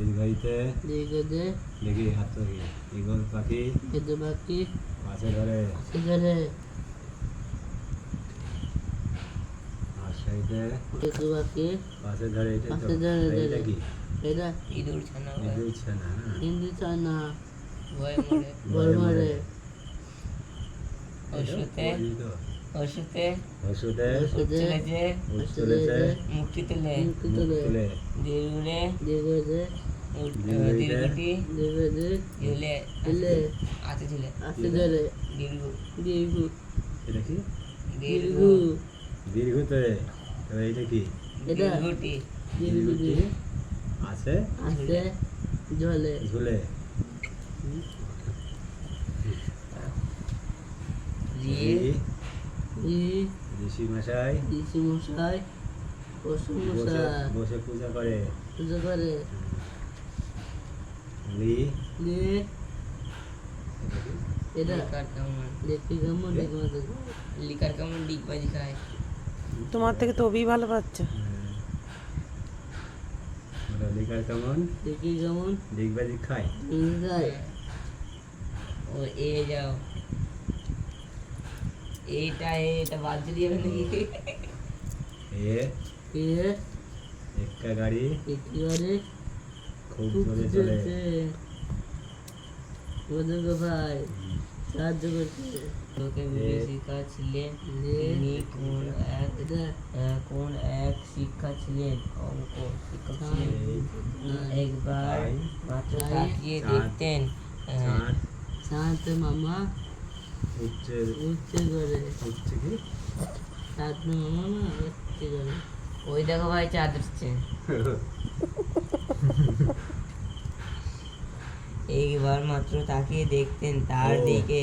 দীর্ঘায়িতে দীর্ঘদে দেখি হাত ধরি। ইগল পাখি এদু বাকি পাশে ধরে। সিগারে আশাইতে এদু বাকি পাশে ধরে এটা পাশে ধরে, এইটা ধরে। কি? এটা ইঁদুর ছানা ইঁদুর ছানা না হিন্দি চানা ভয়ে মরে। বলমারে ওষুধে এই তো। ওষুধে ওষুধে ওষুধে চলেছে উঠ মুক্তি তুলে মুক্তি তুলে। তুলে দীর্ঘে আছে ঝুলে ঝুলে ঋষি মশাই ঋষি মশাই বসে পূজা করে পুজো করে লি লে এটা লিকার কেমন দেখি কেমন দেখো দেখো লিকার কেমন ডিগ বাজি খায় তোমার থেকে তো অবি ভালো পাচ্ছে ওটা লিকার কেমন দেখি কেমন ডিগবাজি খায় গায় ও এ যাও এইটা এটা বাদ দিয়ে যাবে নাকি এ এ একটা গাড়ি একেবারে খুব খুব জোরে চলে। চলছে ভাই সাহায্য করছে তোকে শিখাচ্ছিলেন লে তিনি কোন এক কোন এক শিক্ষা ছিলেন? অঙ্ক শিক্ষক ছিলেন একবার মাত্র তাকিয়ে দেখতেন সাত মামা। উঠছে উঠছে করে। উঠছে কি? সাত মামা উঠছে করে। ওই দেখো ভাই চাঁদ উঠছে এইবার মাত্র তাকিয়ে দেখতেন তার দিকে।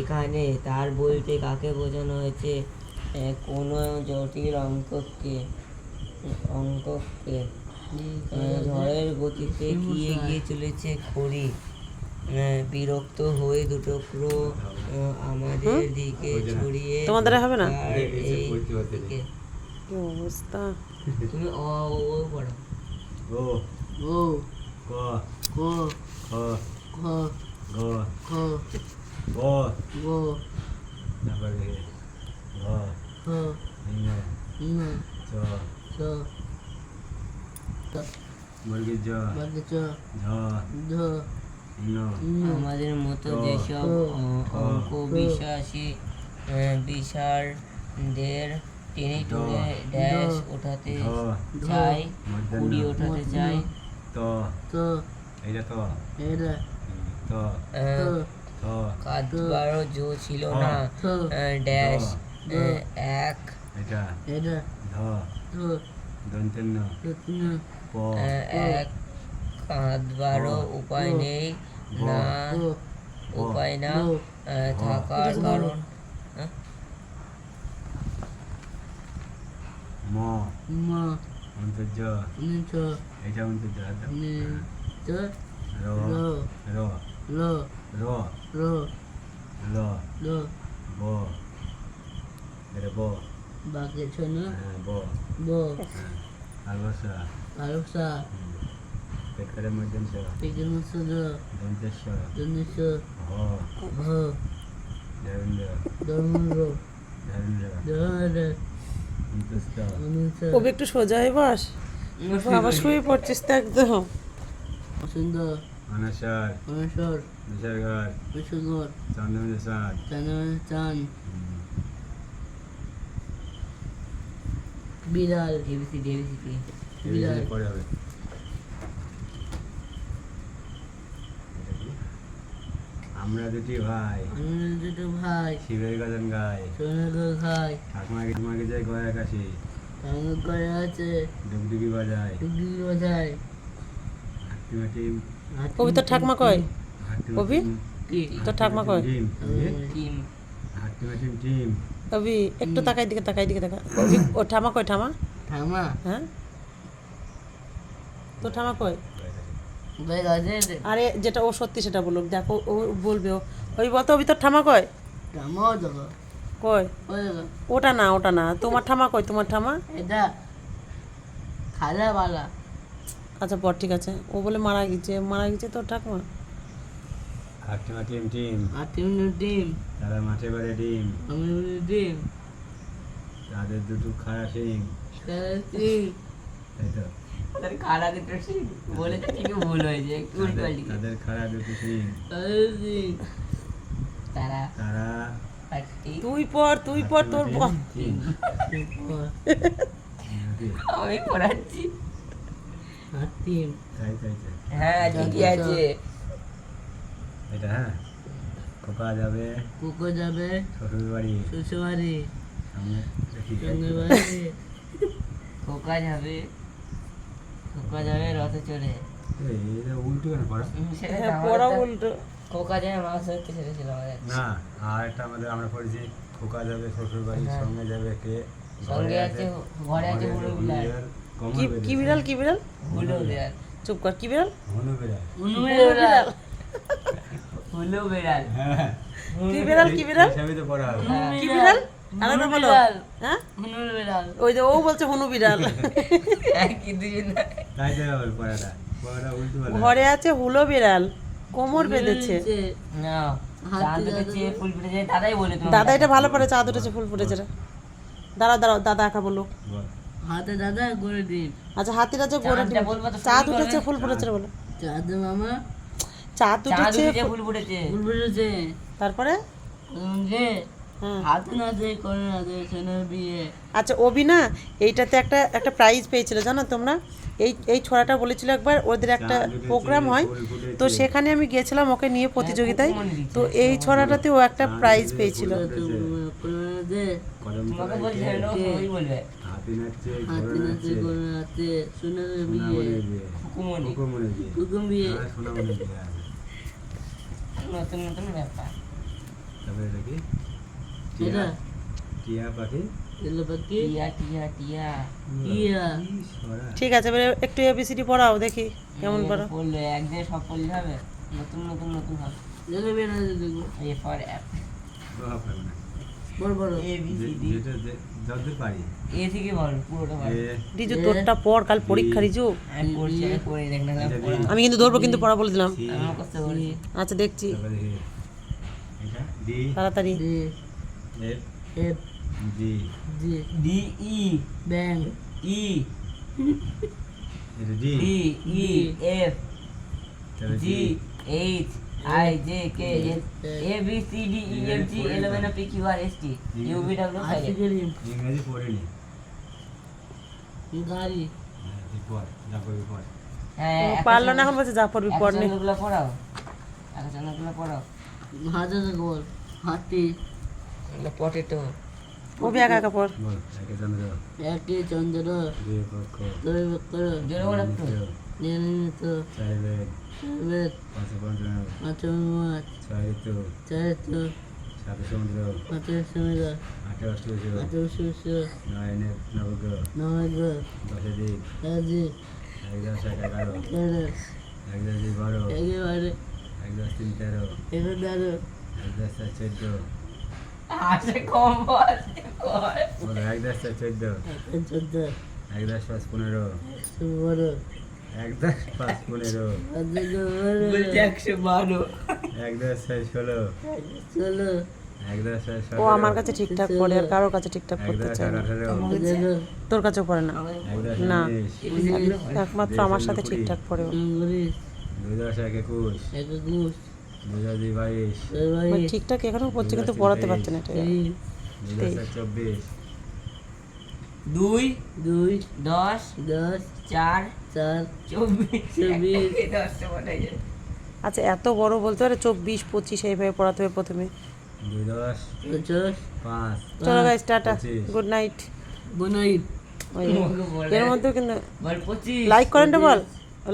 এখানে তার বলতে কাকে বোঝানো হয়েছে? কোনো জটিল অঙ্ককে অঙ্ককে? ঝড়ের গতিতে কি এগিয়ে চলেছে খড়ি? বিরক্ত হয়ে দুটুকরো আহ, আমাদের দিকে ছড়িয়ে তোমার দ্বারা হবে না? এই। অবস্থা? তুমি অ ও ও পড়ো। ও ও ক। ক খ। খ। গ। খ গ। গ। তারপরে ঘ খ ঞ ন চ। চ। মুরগির জ। বাকি চ। ঝ। ঞ আমাদের মতো যেসব অঙ্ক। বিশ্বাসী আহ, বিশালদের টেনে টুনে ড্যাশ ওঠাতে চাই কুড়ি ওঠাতে চাই। ত ত এইটা তো এটা ত কাঁদবারও জো ছিল না। ড্যাশ এক। এটা এটা ধ ত দন্তেন্ন। এক। কাঁদবারও। উপায় নেই। না উপায় না। থাকার কারণ। ম মা অন্তর্য নিচ এটা অন্তর্য নি চ র র ল র র ল ল ব এটা ব বাকি ছ না ব ব আলবসা আরসা পেটকারের মধ্যম দন্তেশ হ ধর্মেন্দ্র অন্তস্থ অনুষ কবি একটু সোজা হয়ে বস। আবার শুয়ে পড়ছিস তো একদম। সুন্দর অনসর অনুসর বিশারঘর বিশুগর চন্দ্রমিন্দ্র সাদ চান চান বিড়াল। এবিসিডি এবিসিডি বিড়াল। পরে হবে। আমরা দুটি ভাই। আমরা দুটো ভাই। শিবের গাজন গাই সোনাগর খাই ঠাকুমাকে ঠাকুমাকে যাই গয়া কাশি করে আছে ডুগডুগি বাজায়। টুকলি বাজায়। হাট্টিমাটি কবি তোর ঠাকমা কয়? কবি? কি? তোর ঠাকুমা কয়? টিম টিম হাট্টিমাটি টিম কবি একটু তাকাই দিকে তাকাই দিকে তাকা কবি ও ঠামা কয় ঠামা? ঠামা? হ্যাঁ? তো ঠামা কয়? আরে যেটা ও সত্যি সেটা বলুক। দেখো ও বলবে ও। ওই বলতো ওবি তোর ঠামা কয়? কয় ওটা না ওটা না। তোমার ঠামা কয়? তোমার ঠামা? এটা খালা বালা। আচ্ছা পর ঠিক আছে। ও বলে মারা গেছে। মারা গেছে তোর ঠাকুমা? হাট্টিমা টিম। টিম। হাতিম ডিম তারা মাঠে বেড়ে ডিম। আমি বলি ডিম। তাদের দুটো শিং ডিম তাই তো? তাদের কারা দুটো ঠিক বলেছে ঠিকই ভুল হয়েছে একটু উল্টো তাদের- তাদের খাড়া দুটো শিং তারা। তারা। তুই পর তুই পর তোর? আমি পড়াচ্ছি। হ্যাঁ? ঠিকই আছে। এটা হ্যাঁ? যাবে। কুকো যাবে। শ্বশুর বাড়ি শ্বশুরবাড়ি। সামনে। বাড়ি। খোকা যাবে। খোকা যাবে রথে চড়ে। উল্টো কেন পড়া? হ্যাঁ, পড়া উল্টো। খোকা যাবে মাছ ধরতে ছেড়েছিল আমাদের। না আর একটা আমাদের আমরা পড়েছি খোকা যাবে শ্বশুর বাড়ি হ্যাঁ। সঙ্গে যাবে কে? সঙ্গে আছে ঘরে আছে হুড়ো বিড়াল কি বিড়াল কি বিড়াল? হুলো বিড়াল। চুপ কর কি বিড়াল? হনু বিড়াল। উনু বিড়াল। হুলো বিড়াল। হ্যাঁ। কি বিড়াল কি বিড়াল। কি বিড়াল? বলো। হ্যাঁ? বিড়াল ওই যে ও বলছে হনু বিড়াল দুজন বলা ঘরে আছে হুলো বিড়াল কোমর বেঁধেছে। দাদা এটা ভালো পড়ে চাঁদ উঠেছে ফুল ফুটেছে রে। দাঁড়াও দাদা একা বলো। হাতে দাদা করে ডিম। আচ্ছা হাতির আছে গোড়া চাঁদ উঠেছে ফুল ফুটেছে? বলো। চাঁদ মামা। চাঁদ চাঁদ উঠেছে উঠেছে ফুল ফুটেছে। ফুল ফুটেছে। তারপরে? হ্যাঁ আচ্ছা অবি না এইটাতে একটা একটা প্রাইজ পেয়েছিল জানো তোমরা? এই এই ছড়াটা বলেছিল একবার ওদের একটা প্রোগ্রাম হয়। তো সেখানে আমি গিয়েছিলাম ওকে নিয়ে প্রতিযোগিতায়। তো এই ছড়াটাতে ও একটা প্রাইজ পেয়েছিল। নতুন নতুন ব্যাপার তারপরে এটা কি এটা টিয়া টিয়া পাখি টিয়া টিয়া টিয়া কি সরা ঠিক আছে এবারে একটু এবিসিডি পড়াও দেখি কেমন পড়ো। পড়লে একদিন সব পড়লে হবে। নতুন নতুন নতুন হবে। দেখে বের হয়ে দেখব এ ফর অ্যাপ প্রভাব ফেলবে না। বড় বড়। A B C D. যেটা পারি। এ থেকে বল পুরোটা বল। রিজু তোরটা পড় কাল পরীক্ষা রিজু। আমি পড়ছি আমি পড়ে দেখ না এটা পড়া। ডি আমি কিন্তু ধরবো কিন্তু পড়া বলে দিলাম। আচ্ছা দেখছি। তাড়াতাড়ি। D. F F G G D E bang E D E F G H I J K L A B C D E F G eleven P Q R S T U V W ইংরেজি গাড়ি পড় যা করবি পড় হ্যাঁ পারল না এখন বলছে যা পড়বি পড় নে। পড়াও। গুলো পড়াও। গোল। হাতি। এগুলো পটেটো। অবি একা একা পড়। বল একে চন্দ্র একটি চন্দ্র দুই পক্ষ। দুই বক্কর জোরে নিয়মিত চার বেদ বেদ পাঁচ পঞ্চান্ন পাঁচ মাছ ছয় ঋতু চার তো সাত সমুদ্র। পাঁচ সমুদ্র। আটে অষ্টবসু আট শিশু নয় নে- নবগ্রহ। নয় গ্রহ দশে দিক রাজি। এক দশ এক এগারো। তেরো দুই বারো। একেবারে। এক তিন তেরো। এগারো এক দশ চার চোদ্দ। আসে কম বল বলো এক দশ চোদ্দ চোদ্দ এক দশ পাঁচ পনেরো একশো এক দশ পাঁচ পনেরো একশো একশো বারো এক দশ ছয় ষোলো ষোলো এক দশ ছয় ও আমার কাছে ঠিকঠাক পড়ে আর কারোর কাছে ঠিকঠাক পড়তে চায় না তোর কাছেও পড়ে না না। একমাত্র আমার সাথে ঠিকঠাক পড়ে দুই দশ এক একুশ একুশ বাইশ ঠিকঠাক এখনও পড়ছে কিন্তু পড়াতে পারছে না এটা। দুই দুই দশ দশ চার চার চব্বিশ। চব্বিশ। আচ্ছা এত বড় বলতে পারে চব্বিশ পঁচিশ এইভাবে পড়াতে হবে প্রথমে। চলো গাইস টাটা। গুড নাইট তোমাকে বলে। এর মধ্যেও কিন্তু লাইক করেনটা বল।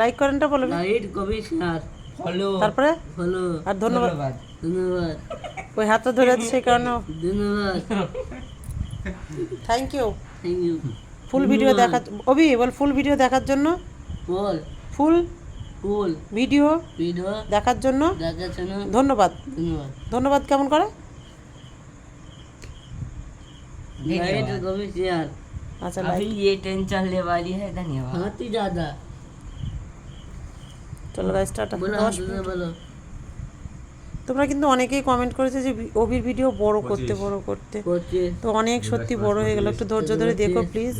লাইক করেনটা বলো। লাইট কবি সার ফলো তারপরে ফলো আর ধন্যবাদ ধন্যবাদ ধন্যবাদ ওই হাতটা ধরে আছে সেই কারণে ধন্যবাদ thank you thank you full video দেখার অবি বল ফুল ভিডিও দেখার জন্য বল ফুল ফুল ভিডিও ভিডিও দেখার জন্য দেখার জন্য ধন্যবাদ ধন্যবাদ ধন্যবাদ কেমন করে लाइट कभी शेयर আচ্ছা লাইক अभी ये टेंशन ले वाली है धन्यवाद हाथी ज्यादा চলো গাইস টাটা। দশ তোমরা কিন্তু অনেকেই কমেন্ট করেছে যে ওবির ভিডিও বড় করতে বড় করতে। তো অনেক সত্যি বড় হয়ে গেল। একটু ধৈর্য ধরে দেখো প্লিজ